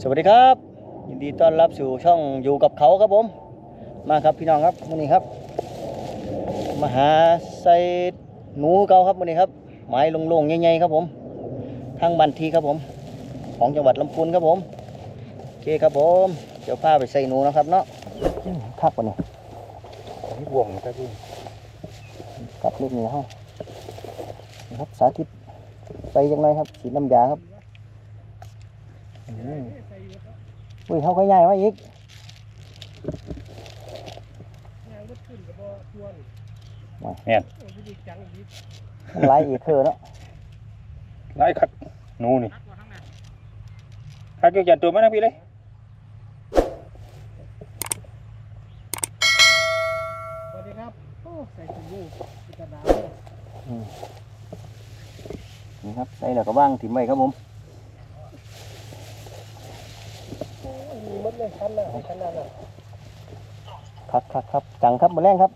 สวัสดีครับ ยินดีต้อนรับสู่ช่องอยู่กับเขาครับผม มาครับพี่น้องครับวันนี้ครับมาหาใส่หนูเก่าครับวันนี้ครับไม้โล่งๆใหญ่ๆครับผมทางบันทีครับผม ของจังหวัดลำพูนครับผมโอเคครับผมเดี๋ยวพาไปใส่หนูนะครับเนาะอืมคักวันนี้นี่บ่วงตะกี้กับลูกหนูห้องนะครับสาธิตใส่ยังไงครับสีน้ำยาครับ อุ้ยเขาก็ใหญ่มาอีกแม่นมันหลายอีกคือเนาะไล่คักหนูนี่คักเกี่ยวกับตัวมันนะพี่เลยสวัสดีครับโอ้ใส่ถุงมือจารณาวนี่ครับใส่แล้วก็ว่างถิ่มไว้ครับผม โอ้ ยมีมดเลยคันน่ะคันนั้นน่ะครับครับครับจังครับมือแรงครับ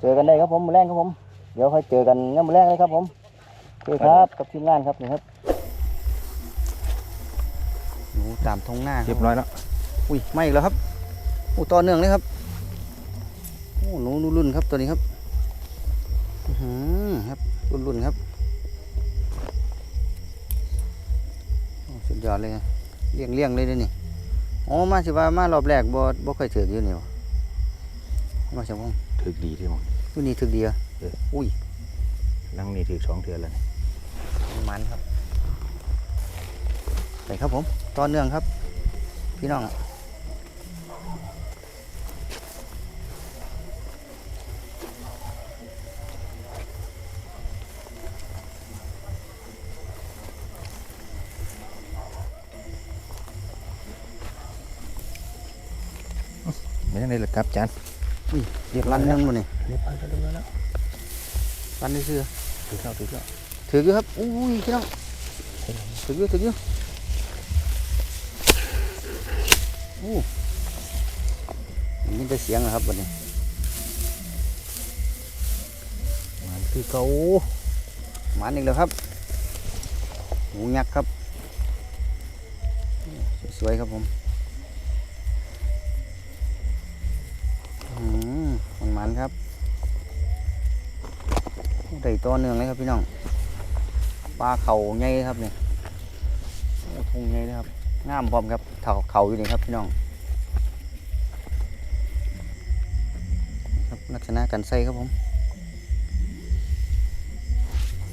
เจอกันได้ครับผมมือแรงครับผม เดี๋ยวค่อยเจอกันงั้นมือแรงเลยครับผมโอเคครับกับทีมงานครับนี่ครับหนูตามทงหน้าเรียบร้อยแล้วอุ้ยไม่อีกแล้วครับอู้ต่อเนื่องเลยครับโอ้หนูหนูรุ่นครับตัวนี้ครับอื้อหือครับรุ่นรุ่นครับโอ้สุดยอดเลยนะเลี้ยงเลี้ยงเลยเด้อนี่ อ๋อมาสิว่ามารอบแรกบ่บ่เคยถืออยู่นี่วะมาจากว่องถึกดีที่มั้งอยู่นี่ถือเดียวเอออุ้ยนั่งนี่ถึกสองเทือนแล้วนี่มันครับไปครับผมต่อเนื่องครับ พี่น้อง ไม่ได้เลยครับจานเรียบรันยังบ่นี่เรียบร้อยแล้วเรียบร้อยแล้วรันได้เสื้อถึกแล้วถึกแล้วถืออยู่ครับอุ้ยพี่น้องถืออยู่ถืออยู่อู้นี่จะเสียงนะครับวันนี้มันคือเก่าหมันอีกแล้วครับหมูยักษ์ครับ สวยๆครับผม ครับได้ตัวเนืองเลยครับพี่น้องปลาเข่าใหญ่ครับเนี่โอ้ทุ่งใหญ่เลยครับงามพร้อมครับเขาเขาอยู่นี่ครับพี่น้องครับลักษณะการใส่ครับผม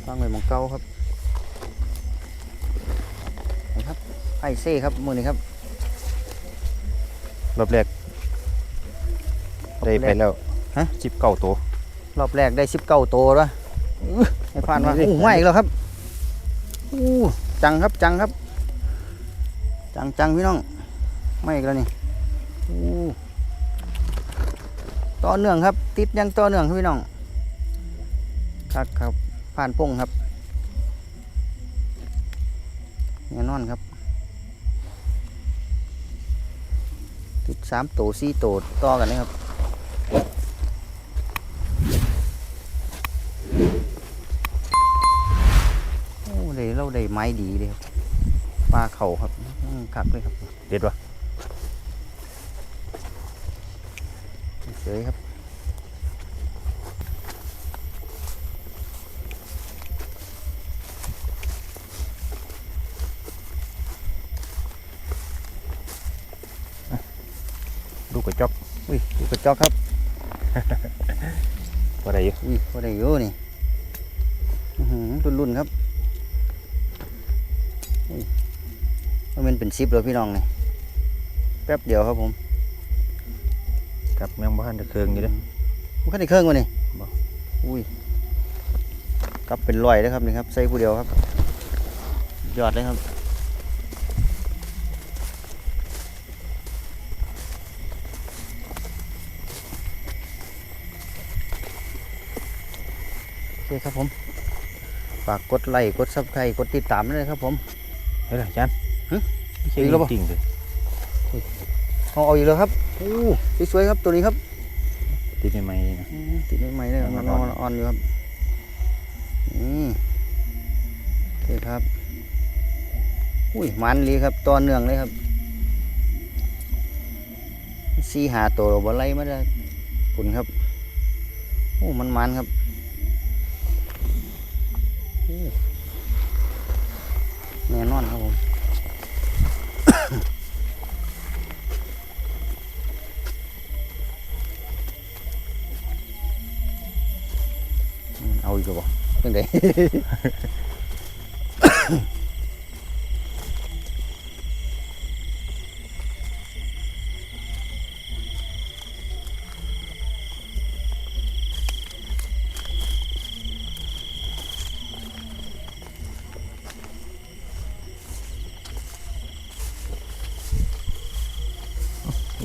ฟังเลยหมองเก้าครับครับไอเซ่ครับมือนี้ครับรอบแรกได้ไปแล้ว ฮะจิบเก่าตัว รอบแรกได้สิบเก้าตัวแล้วอื้อไม่ผ่านมานี่ดิโอ้ไม่อีกแล้วครับอู้จังครับจังครับ จังจังพี่น้อง ไม่อีกแล้วนี่อู้ต่อเนื่องครับ ติดยังต่อเนื่องครับพี่น้องครับครับผ่านพงครับแน่นอนครับ ติดสามตัวสี่ตัวต่อกันเลยครับ ได้เราได้ไม้ดีเลยครับปลาเขาครับอืมคักเลยครับ เด็ดวะเฉยครับลูกกระจอกอุ้ยดูกระจอกครับว่าได้อยู่อุ้ยพอได้เยอะนี่อื้อหือรุ่นๆครับอุ้ย มันเป็นซิปแล้วพี่น้องนี่แป๊บเดียวครับผมกับแมงบ้านตะเคืองอยู่เด้อมันขึ้นในเครื่องวะนี่บ่อุ้ยกลับเป็นรอยเลยครับนี่ครับใส่ผู้เดียวครับ ยอดเลยครับโอเคครับผม ฝากกดไลค์กดซับสไครต์กดติดตามด้วยนะครับผมเฮ้ยล่ะจานหึไม่ใช่อีกแล้วบ่จริงเลยเอาเอาอีกแล้วครับอู้สวยๆครับตัวนี้ครับติดใหม่ๆนี่นะ อืมติดใหม่ๆเลยอ่มันอนๆ อ่อนๆอยู่ครับนี่โอเคครับ อุ้ยมันเลยครับต่อเนื่องเลยครับสี่หาตัวเราบ่ไล่มาได้ปุ่นครับโอ้มันมันครับโอ้ แน่นอนครับผมอืมเอาอีกแล้วบ่ยังไง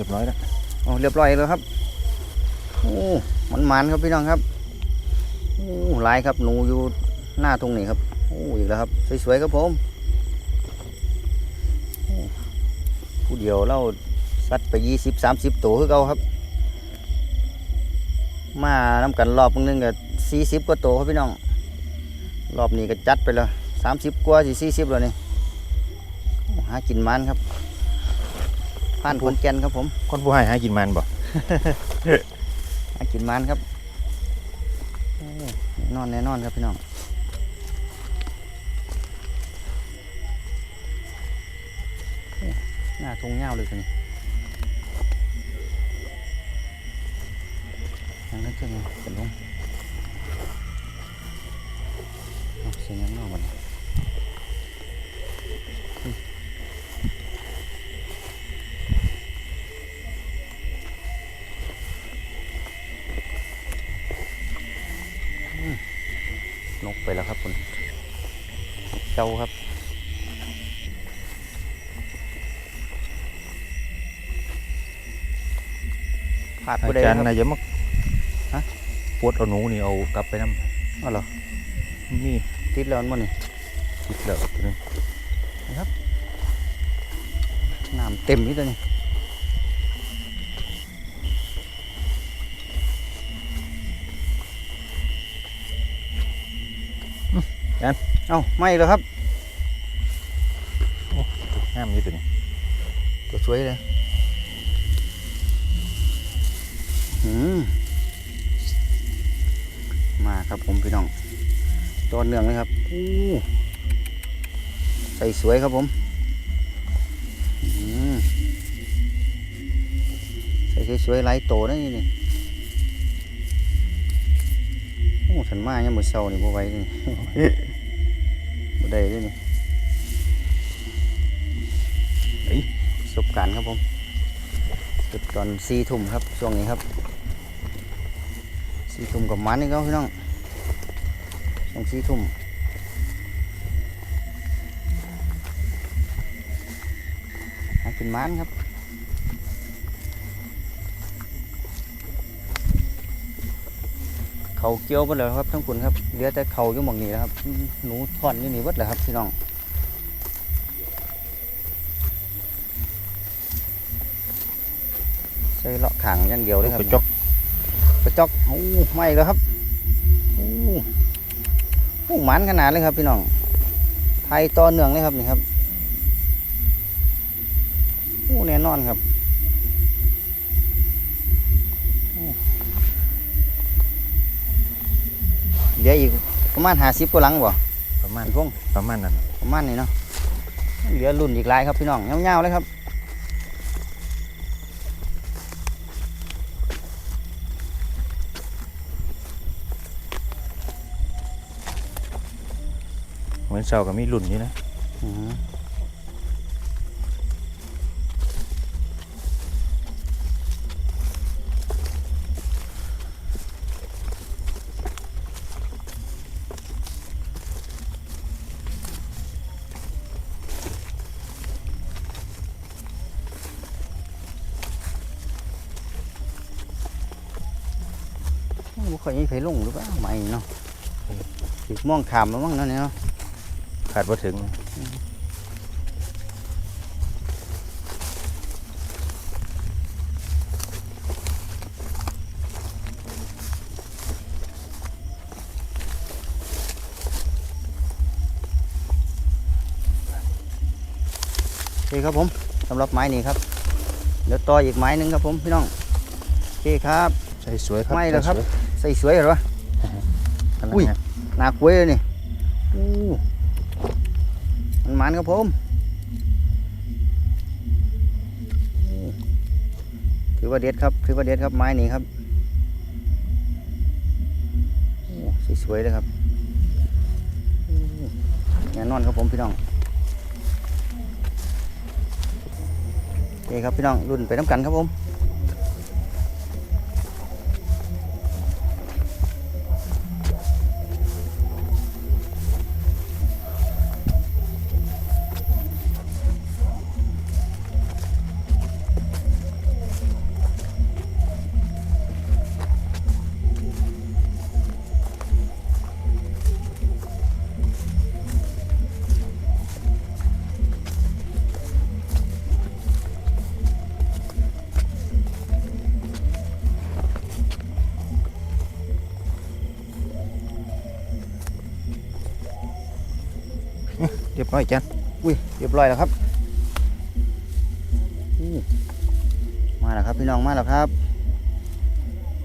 ยบร้อยแล้วโอ้เรียบร้อยแล้วครับโอ้มันมันครับพี่น้องครับโอ้ลายครับหนูอยู่หน้าตรงนี้ครับโอ้อีกแล้วครับสวยๆครับผมผู้เดียวเราสัดไปยี่สิบสามสิบตัวคือเก่าครับ มานำกันรอบนึงก็สี่สิบกว่าตัวครับพี่น้อง รอบนี้ก็จัดไปแล้วสามสิบกว่าสี่สี่สิบแล้วนี่หากินมันครับ ผ่านขอนแก่นครับผม คนผู้ให้หากินมันบ่อากินมันครับโอ้แน่นอนแน่นอนครับพี่น้องโอ้หน้าทงเงาเลยตัวนี้ยังนึกถึงเป็นลง เจ้าครับผาดอาผู้ใดจารคย์รับนายยมกฮะปวดเอาหนูนี่เอากลับไปน้อ๋อเหรอำนี่ติดแล้วมันนี่ติดแล้วตัวนี้น้ำเต็มนี่ตัวนี้ เอ้าไม่แล้วครับงามอยู่ตัวนี้ตัวสวยเลยอืมมาครับผมพี่น้องตัวเนื่องเลยครับกูใส่สวยครับผมอืมใส่สวยๆหลายโตนะนี่นี่โอ้ฉันมาเนี่ยมมือเศร้านี่บ่ไหวเลยบ่ ได้ด้วยนี่ประสบการณ์ครับผมจุดตอนสี่ทุ่มครับช่วงนี้ครับสี่ทุ่มกับมันนี่ครับพี่น้องช่วงสี่ทุ่มกินมันครับ เขาเกี่ยวไปแล้วครับทั้งคุณครับเหลือแต่เขาอยู่หมองนี้นะครับอืมหนูท่อนอยู่นี่เบิดเลยครับพี่น้องใส่เลาะขางอย่างเดียวเลยครับไปจกกระจอกโอ้ไม่แล้วครับโอ้โอ้หมันขนาดเลยครับ พี่น้องไทยต่อเนื่องเลยครับนี่ครับโอ้แน่นอนครับโอ้เห ลืออีกประมาณห้าสิบกว่าหลังบ่ประมาณพี่พงษ์ประมาณนั้นประมาณนี้เนาะเหลือรุ่นอีกหลายครับพี่น้องเงาวๆเลยครับเหมือนเสาก็มีรุ่นนี้นะ ไผลงหรือเปล่าไม่เนาะถึกมองขามแล้วมั้งเนาะเนี่ยเนาะขาดว่าถึงโครับผมสำหรับไม้นี้ครับ เดี๋ยวต่ออีกไม้หนึ่งครับผมพี่น้องโอเคครับใส่สวยครับ ไม่แล้วครับใส่ใส่สวยเหรอวะสวยอุ้ยหนากล้วยเลยนี่อู้มันมันครับผมอู้ถือว่าเด็ดครับถือว่าเด็ดครับไม้นี้ครับโอ้สวยๆเลยครับอู้แน่นอนครับผมพี่น้องโอเคครับพี่น้องรุ่นไปน้ำกันครับผม เรียบร้อยจันอุ้ยเรียบร้อยแล้วครับมาแล้วครับพี่น้องมาแล้วครับ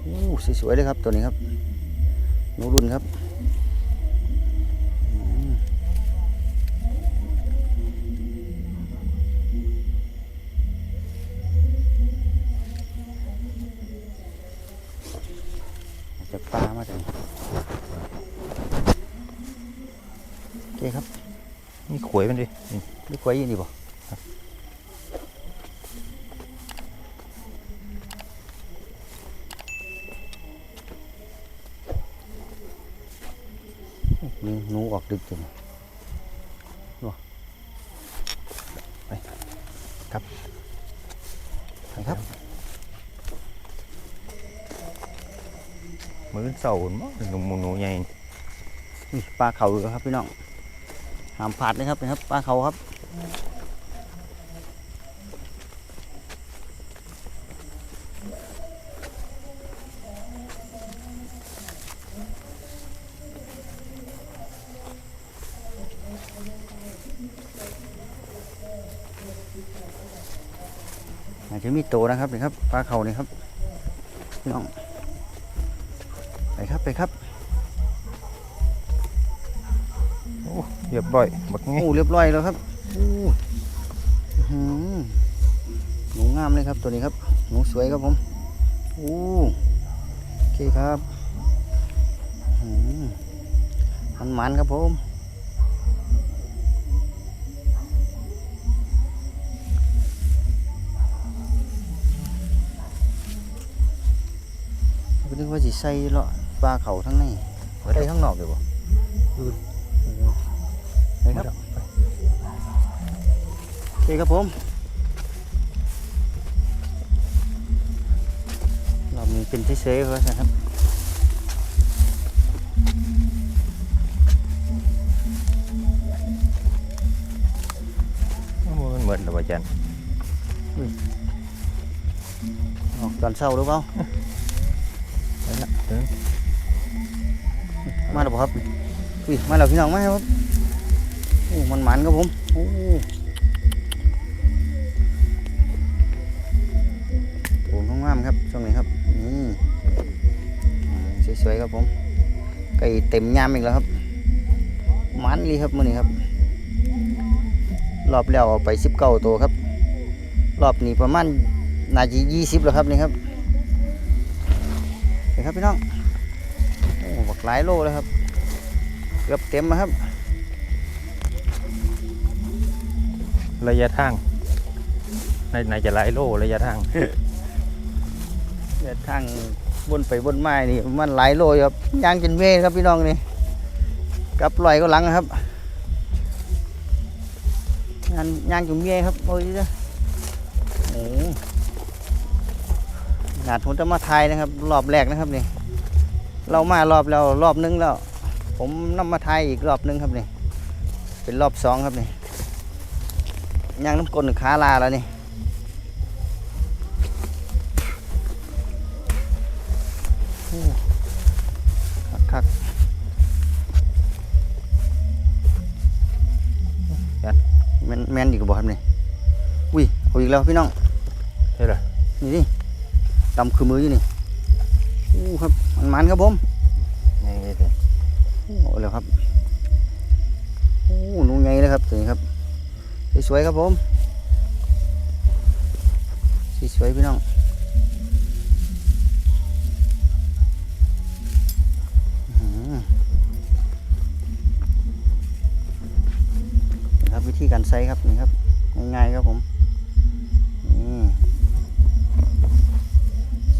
อู้สวยๆเลยครับตัวนี้ครับหนูรุ่นครับ ดินี่นี่กล้วยยี่นี่บ่นี่นูออกดึกจังบ่ไปครับไปครับ มือเสาหมั้งหนุ่มหนูใหญ่ปลาเขาครับพี่น้อง หามพลาดเลยครับนะครับปลาเขาครับอาจจะมีโตนะครับนี่ครับปลาเขานี่ครับพี่น้องไปครับไปครับ เรียบร้อยบักงี้โอ้เรียบร้อยแล้วครับอู้อื้อหือหนูงามเลยครับตัวนี้ครับ หนูสวยครับผมโอ้โอเคครับอื้อหือมันมันๆครับผมก็นึกว่าสิใส่เลาะปลาเขาทั้งในใส่ทั้งนอกเลยบ่ ไปครับโอเคครับผมเรามีเป็นเฉยๆครับนะครับโอ้มันเหมือนแล้วว่าจันออกตอนเช้าหรือเปล่าไปละถึงมาแล้วบ่ครับอุ้ยมาแล้วพี่น้องมาแล้วครับโอ้มันหมันครับผมโอ้โอ้งามครับช่วงนี้ครับนี่สวยๆครับผมไก่เต็มยามอีกแล้วครับหมันเลยครับมื้อนี้ครับ รอบแล้วเอาไปสิบเก้าตัวครับ รอบนี้ประมาณนาทียี่สิบแล้วครับนี่ครับเห็นครับพี่น้องโอ้บักหลายโลแล้วครับ เกือบเต็มแล้วครับ ระยะทางในในจะหลายโลระยะทางเนี่ยทางบนไปบนไม้นี่มันหลายโล่ครับย่างจนเมื่อยครับพี่น้องนี่กับลอยก็หลังครับงานย่างจนเมื่อยครับโอ้ยเด้อโอ้หนาดผมจะมาทายนะครับ รอบแรกนะครับนี่เรามารอบแล้วรอบนึงแล้ว ผมนำมาทายอีกรอบนึงครับนี่เป็นรอบสองครับนี่ ย่างน้ำกลนขาลาแล้วนี่คักคักแมนแมนอีกบ่ครับนี่อุ้ยเอาอีกแล้วพี่น้องใช่เหรอนี่ดิดำคือมืออยู่นี่อู้ครับมันมันครับผมนี่นี่สิอู้เอาแล้วครับอู้หนูไงเลยครับตัวนี้ครับ สวยๆครับผมสวยๆพี่น้องอื้อหือนี่ครับวิธีการใส่ครับนี่ครับง่ายๆครับผมนี่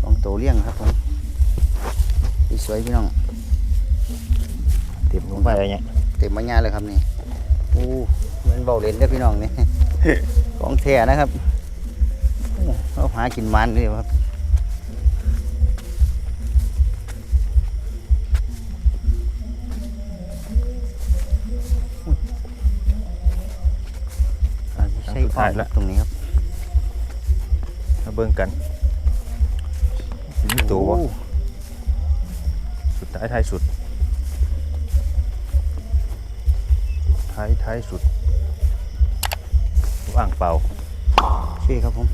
สองตัวเลี้ยงครับผมสวยๆพี่น้องเต็มลงไปอะไรเงี้ยเต็มมาง่ายเลยครับนี่โอ้มัน เบาเล่นได้อพี่น้องนี่ ของแท้นะครับโอ้เราหากินมันเลยครับอันใช่สุดท้ายอ้อมแล้วตรงนี้ครับมาเบิ่งกันมีตัวบ่โอ้สุดท้ายท้ายสุดท้ายท้ายสุด อ่างเปล่าโอเคครับผม